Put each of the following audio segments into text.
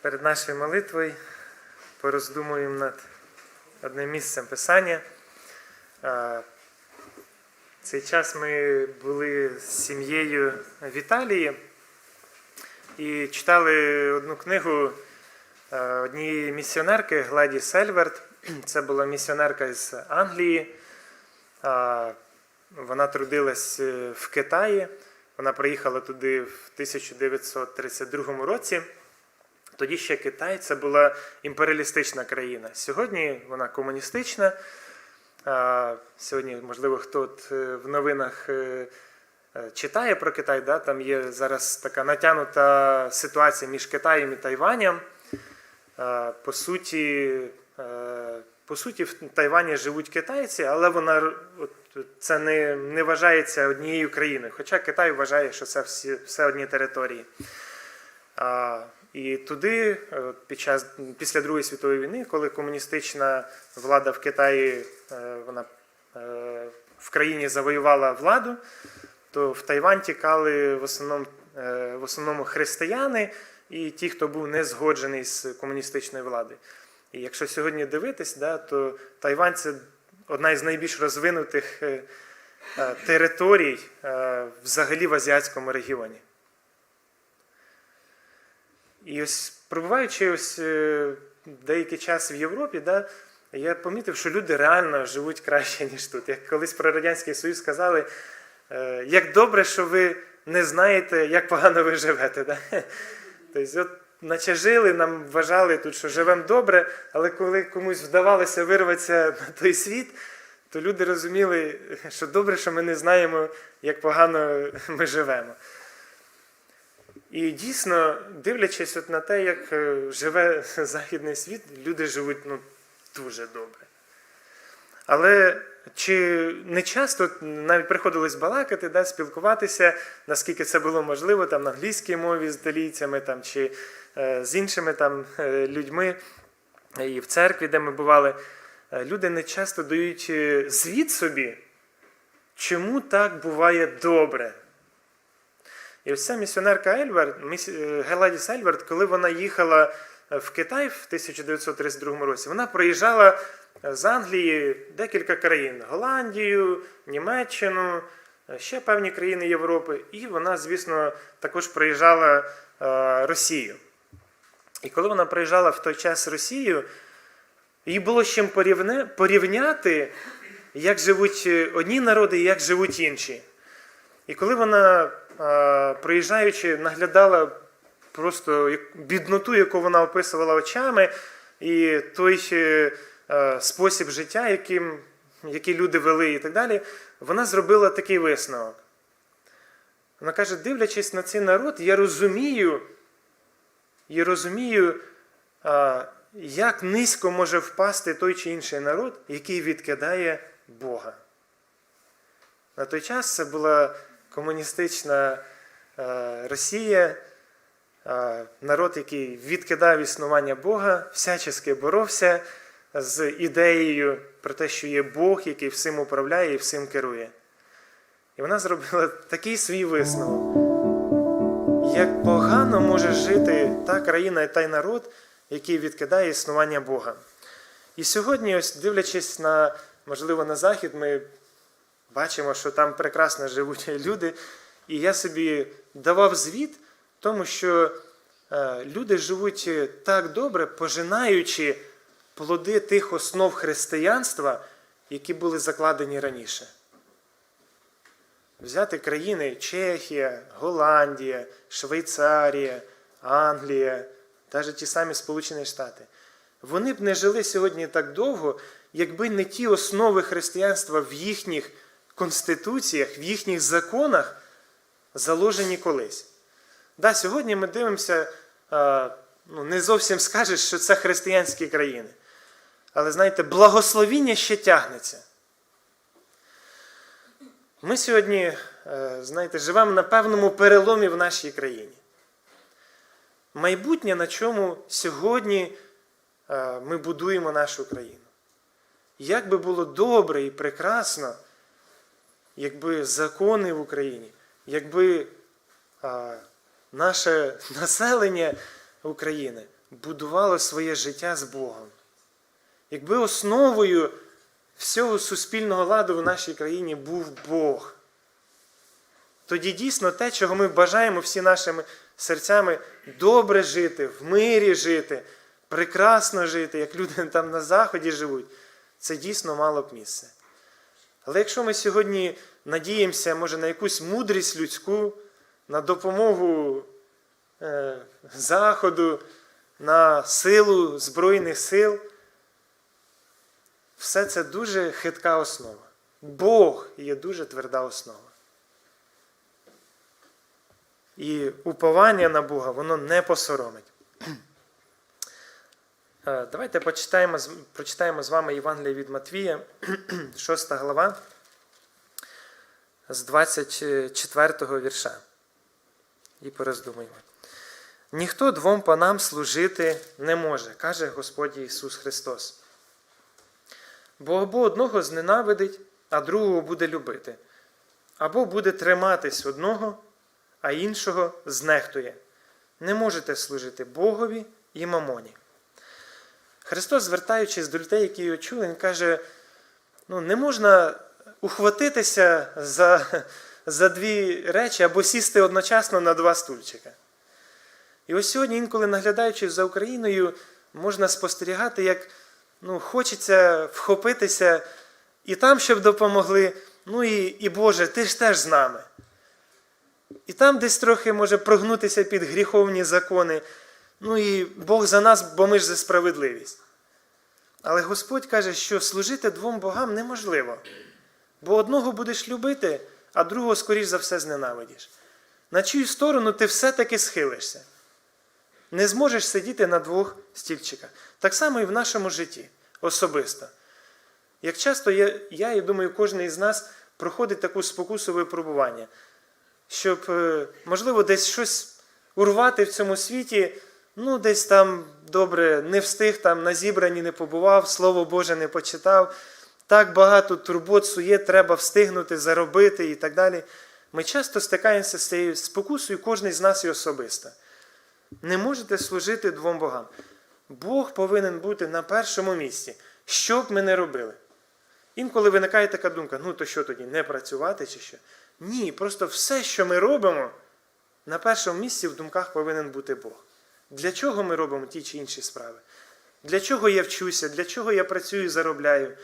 Перед нашою молитвою пороздумуємо над одним місцем Писання. Цей час ми були з сім'єю в Італії і читали одну книгу однієї місіонерки Гладі Сельверт. Це була місіонерка з Англії. Вона трудилась е, в Китаї. Вона приїхала туди в 1932 році. Тоді ще Китай це була імперіалістична країна. Сьогодні вона комуністична. Сьогодні, можливо, хто е, в новинах е, е, читає про Китай, да? там є зараз така натягнута ситуація між Китаєм і Тайванем. По суті, по суті, в Тайвані живуть китайці, але вона це не, не вважається однією країною. Хоча Китай вважає, що це всі, все одні території. І туди, е, під час після Другої світової війни, коли комуністична влада в Китаї е, вона е, в країні завоювала владу, то в Тайвань тікали в основному, в основному християни і ті, хто був не згоджений з комуністичною владою. І якщо сьогодні дивитись, да, то Тайвань це одна із найбільш розвинутих територій взагалі в азіатському регіоні. І ось пробуваючи ось е, деякий час в Європі, да, я помітив, що люди реально живуть краще, ніж тут. Як колись про Радянський Союз сказали, е, як добре, що ви не знаєте, як погано ви живете. Да? Тобто, от, наче жили, нам вважали тут, що живемо добре, але коли комусь вдавалося вирватися на той світ, то люди розуміли, що добре, що ми не знаємо, як погано ми живемо. І дійсно, дивлячись от на те, як е, живе західний світ, люди живуть ну, дуже добре. Але чи не часто навіть приходилось балакати, да, спілкуватися, наскільки це було можливо там, на англійській мові з італійцями там, чи е, з іншими там, е, людьми, і в церкві, де ми бували, е, люди не часто дають звіт собі, чому так буває добре. І ось ця місіонерка Ельверт, Геладіс Ельверт, коли вона їхала е, в Китай в 1932 році, вона проїжджала е, з Англії декілька країн: Голландію, Німеччину, е, ще певні країни Європи, і вона, звісно, також проїжджала Росію. І коли вона проїжджала в той час Росію, їй було з чим порівняти, як живуть одні народи і як живуть інші. І коли вона, а, проїжджаючи, наглядала просто бідноту, яку вона описувала очами, і той е, е, спосіб життя, яким, який люди вели, і так далі, вона зробила такий висновок. Вона каже: дивлячись на цей народ, я розумію, я розумію, як низько може впасти той чи інший народ, який відкидає Бога. На той час це була комуністична е, Росія, е, народ, який відкидав існування Бога, всячески боровся з ідеєю про те, що є Бог, який всім управляє і всім керує. І вона зробила такий свій висновок. Як погано може жити та країна і той народ, який відкидає існування Бога. І сьогодні, ось дивлячись на, можливо, на Захід, ми бачимо, що там прекрасно живуть люди. І я собі давав звіт, тому що е, люди живуть е, так добре, пожинаючи плоди тих основ християнства, які були закладені раніше. Взяти країни Чехія, Голландія, Швейцарія, Англія, навіть ті самі Сполучені Штати. Вони б не жили сьогодні так довго, якби не ті основи християнства в їхніх конституціях, в їхніх законах заложені колись. Да, сьогодні ми дивимося, е, ну, не зовсім скажеш, що це християнські країни. Але знаєте, благословіння ще тягнеться. Ми сьогодні, е, знаєте, живемо на певному переломі в нашій країні. Майбутнє, на чому сьогодні е, ми будуємо нашу країну. Як би було добре і прекрасно, якби закони в Україні, якби а, наше населення України будувало своє життя з Богом. Якби основою всього суспільного ладу в нашій країні був Бог, тоді дійсно те, чого ми бажаємо всі нашими серцями добре жити, в мирі жити, прекрасно жити, як люди там на Заході живуть, це дійсно мало б місце. Але якщо ми сьогодні надіємося, може, на якусь мудрість людську, на допомогу е, Заходу, на силу Збройних сил, все це дуже хитка основа. Бог є дуже тверда основа. І уповання на Бога воно не посоромить. Е, Давайте почитаємо, прочитаємо з вами Євангеліє від Матвія, 6 глава, з 24 вірша. І пороздумуємо. Ніхто двом панам служити не може, каже Господь Ісус Христос. Бо або одного зненавидить, а другого буде любити, або буде триматись одного, а іншого знехтує. Не можете служити Богові і мамоні. Христос, звертаючись до людей, які його чули, Він каже: ну, не можна ухватитися за, за дві речі або сісти одночасно на два стульчика. І ось сьогодні, інколи наглядаючи за Україною, можна спостерігати, як ну, хочеться вхопитися і там, щоб допомогли. Ну і, і Боже, ти ж теж з нами. І там десь трохи може прогнутися під гріховні закони. Ну і Бог за нас, бо ми ж за справедливість. Але Господь каже, що служити двом богам неможливо. Бо одного будеш любити, а другого, скоріш за все, зненавидиш. На чию сторону ти все-таки схилишся. Не зможеш сидіти на двох стільчиках. Так само і в нашому житті особисто. Як часто я, я і думаю, кожен із нас проходить таку спокусу випробування, щоб, е, можливо, десь щось урвати в цьому світі, ну, десь там добре не встиг, там на зібранні не побував, Слово Боже не почитав. Так багато турбот сує, треба встигнути, заробити і так далі. Ми часто стикаємося з цією спокусою, кожен з нас і особисто. Не можете служити двом богам. Бог повинен бути на першому місці, що б ми не робили. Інколи виникає така думка: ну то що тоді, не працювати чи що? Ні, просто все, що ми робимо, на першому місці в думках повинен бути Бог. Для чого ми робимо ті чи інші справи? Для чого я вчуся, для чого я працюю і заробляю?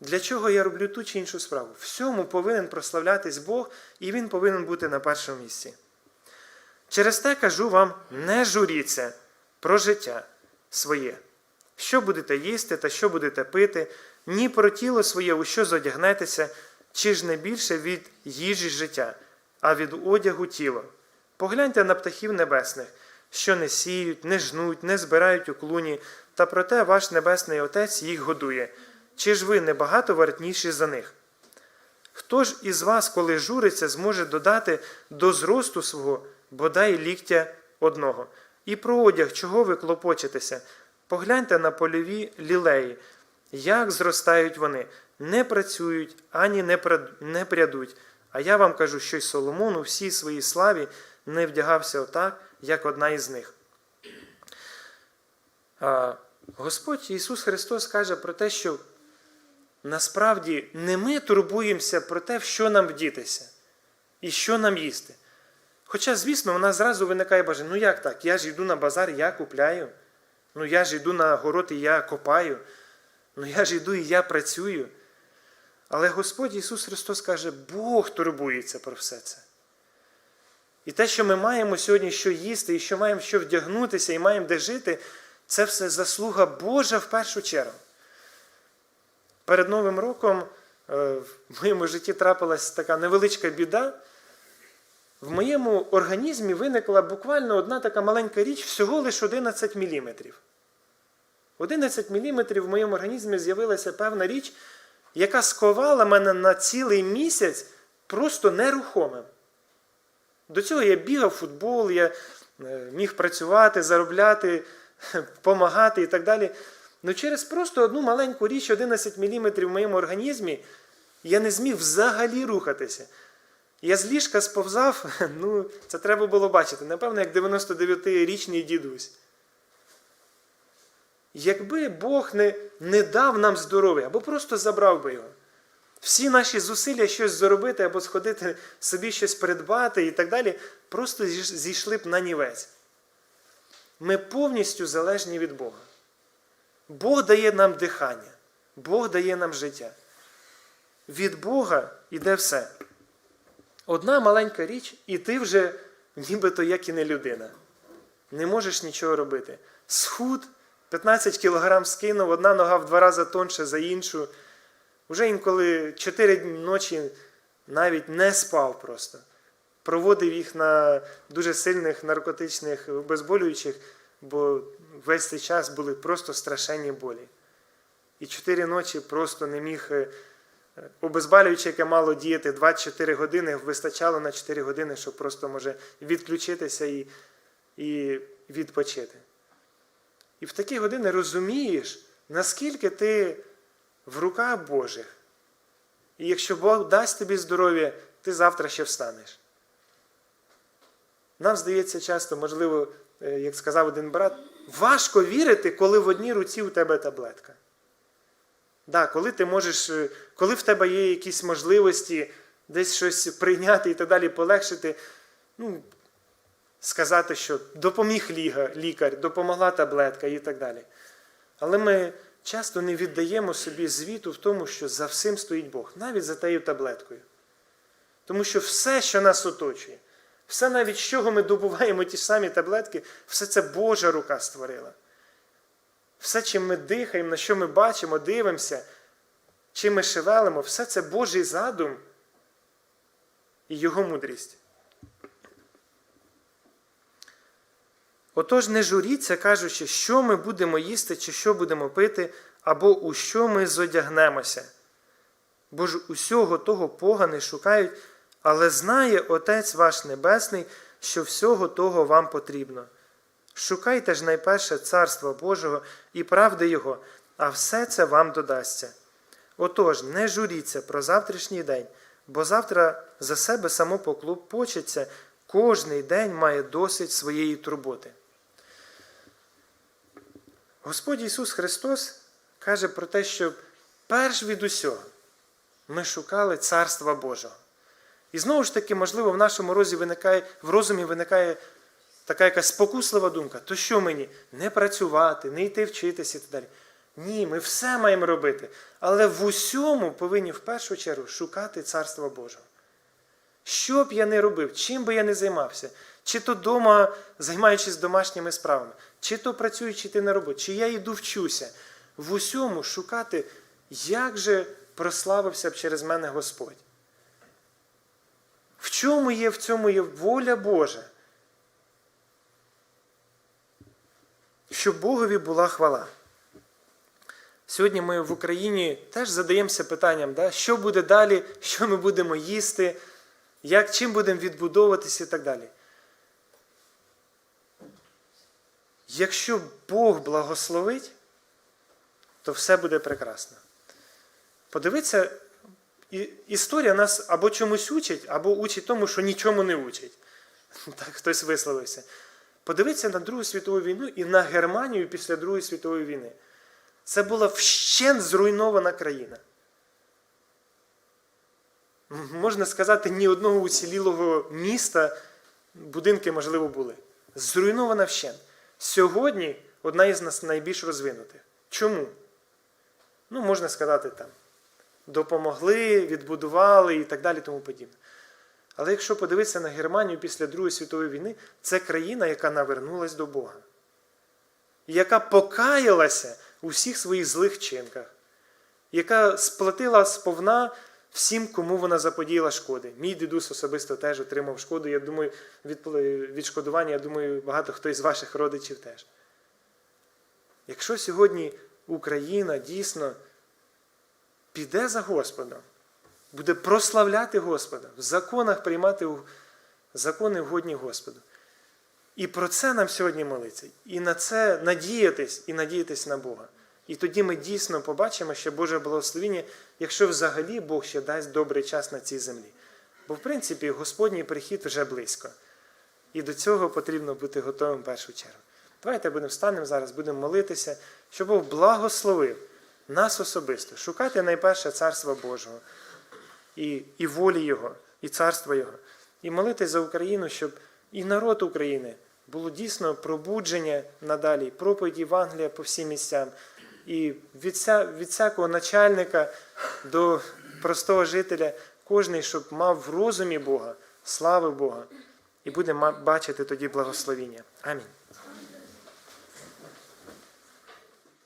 Для чого я роблю ту чи іншу справу? Всьому повинен прославлятись Бог, і Він повинен бути на першому місці. Через те кажу вам: не журіться про життя своє, що будете їсти та що будете пити, ні про тіло своє, у що зодягнетеся, чи ж не більше від їжі життя, а від одягу тіло. Погляньте на птахів небесних, що не сіють, не жнуть, не збирають у клуні, та проте ваш небесний Отець їх годує. Чи ж ви небагато вартніші за них? Хто ж із вас, коли журиться, зможе додати до зросту свого бодай ліктя одного? І про одяг, чого ви клопочетеся? Погляньте на польові лілеї, як зростають вони, не працюють ані не прядуть. А я вам кажу, що й Соломон у всій своїй славі не вдягався отак, як одна із них. Господь Ісус Христос каже про те, що насправді не ми турбуємося про те, в що нам вдітися і що нам їсти. Хоча, звісно, у нас зразу виникає бажання, ну як так? Я ж йду на базар, я купляю. Ну я ж йду на город і я копаю. Ну я ж йду і я працюю. Але Господь Ісус Христос каже, Бог турбується про все це. І те, що ми маємо сьогодні що їсти, і що маємо що вдягнутися, і маємо де жити, це все заслуга Божа в першу чергу. Перед Новим роком е, в моєму житті трапилась така невеличка біда. В моєму організмі виникла буквально одна така маленька річ, всього лише 11 мм. 11 мм в моєму організмі з'явилася певна річ, яка сковала мене на цілий місяць просто нерухомим. До цього я бігав футбол, я е, міг працювати, заробляти, допомагати і так далі. Ну через просто одну маленьку річ, 11 мм в моєму організмі, я не зміг взагалі рухатися. Я з ліжка сповзав, ну, це треба було бачити, напевно, як 99-річний дідусь. якби Бог не, не дав нам здоров'я або просто забрав би його. Всі наші зусилля щось заробити або сходити собі щось придбати і так далі, просто зійшли б на нівець. Ми повністю залежні від Бога. Бог дає нам дихання, Бог дає нам життя. Від Бога йде все. Одна маленька річ, і ти вже нібито як і не людина. Не можеш нічого робити. Схуд 15 кілограм скинув, одна нога в два рази тонше за іншу. Уже інколи 4 ночі навіть не спав просто. Проводив їх на дуже сильних наркотичних обезболюючих, бо весь цей час були просто страшенні болі. І 4 ночі просто не міг. е, Обезболююче, яке мало діяти 24 години, вистачало на 4 години, щоб просто може відключитися і, і відпочити. І в такі години розумієш, наскільки ти в руках Божих. І якщо Бог дасть тобі здоров'я, ти завтра ще встанеш. Нам здається часто, можливо, е, як сказав один брат, важко вірити, коли в одній руці у тебе таблетка. Да, коли ти можеш, е, коли в тебе є якісь можливості десь щось прийняти і так далі, полегшити, ну, сказати, що допоміг лікар, допомогла таблетка і так далі. Але ми часто не віддаємо собі звіту в тому, що за всім стоїть Бог, навіть за тією таблеткою. Тому що все, що нас оточує, все навіть з чого ми добуваємо ті самі таблетки, все це Божа рука створила. Все, чим ми дихаємо, на що ми бачимо, дивимося, чим ми шевелимо, все це Божий задум і Його мудрість. Отож, не журіться, кажучи, що ми будемо їсти, чи що будемо пити, або у що ми зодягнемося. Бо ж усього того погани шукають, але знає Отець ваш Небесний, що всього того вам потрібно. Шукайте ж найперше Царства Божого і правди Його, а все це вам додасться. Отож, не журіться про завтрашній день, бо завтра за себе само поклопочеться, кожний день має досить своєї турботи. Господь Ісус Христос каже про те, що перш від усього ми шукали Царства Божого. І знову ж таки, можливо, в нашому розі виникає, в розумі виникає така якась спокуслива думка, то що мені? Не працювати, не йти вчитися і так далі. Ні, ми все маємо робити. Але в усьому повинні в першу чергу шукати Царства Божого. Що б я не робив, чим би я не займався, чи то вдома, займаючись домашніми справами, чи то працюючи ти на роботі, чи я йду вчуся, в усьому шукати, як же прославився б через мене Господь. В чому є в цьому є воля Божа? Щоб Богові була хвала. Сьогодні ми в Україні теж задаємося питанням, да, що буде далі, що ми будемо їсти, як, чим будемо відбудовуватися і так далі. Якщо Бог благословить, то все буде прекрасно. Подивіться, історія нас або чомусь учить, або учить тому, що нічому не учить. Так хтось висловився. Подивіться на Другу світову війну і на Германію після Другої світової війни. Це була вщент зруйнована країна. Можна сказати, ні одного уцілілого міста, будинки, можливо, були. Зруйнована вщент. Сьогодні одна із нас найбільш розвинутих. Чому? Ну, можна сказати там. Допомогли, відбудували і так далі, тому подібне. Але якщо подивитися на Германію після Другої світової війни, це країна, яка навернулась до Бога, яка покаялася у всіх своїх злих чинках, яка сплатила сповна всім, кому вона заподіяла шкоди. Мій дідусь особисто теж отримав шкоду. Я думаю, від, відшкодування, я думаю, багато хто із ваших родичів теж. Якщо сьогодні Україна дійсно піде за Господом, буде прославляти Господа, в законах приймати закони вгодні Господу. І про це нам сьогодні молиться. І на це надіятись, і надіятись на Бога. І тоді ми дійсно побачимо, що Боже благословіння, якщо взагалі Бог ще дасть добрий час на цій землі. Бо, в принципі, Господній прихід вже близько. І до цього потрібно бути готовим в першу чергу. Давайте будемо встанемо зараз, будемо молитися, щоб Бог благословив нас особисто, шукати найперше Царства Божого і, і волі Його, і царства Його, і молитись за Україну, щоб і народ України було дійсно пробудження надалі, проповідь Євангелія по всім місцям. І від, від всякого начальника до простого жителя, кожний, щоб мав в розумі Бога, слави Бога, і буде бачити тоді благословіння. Амінь.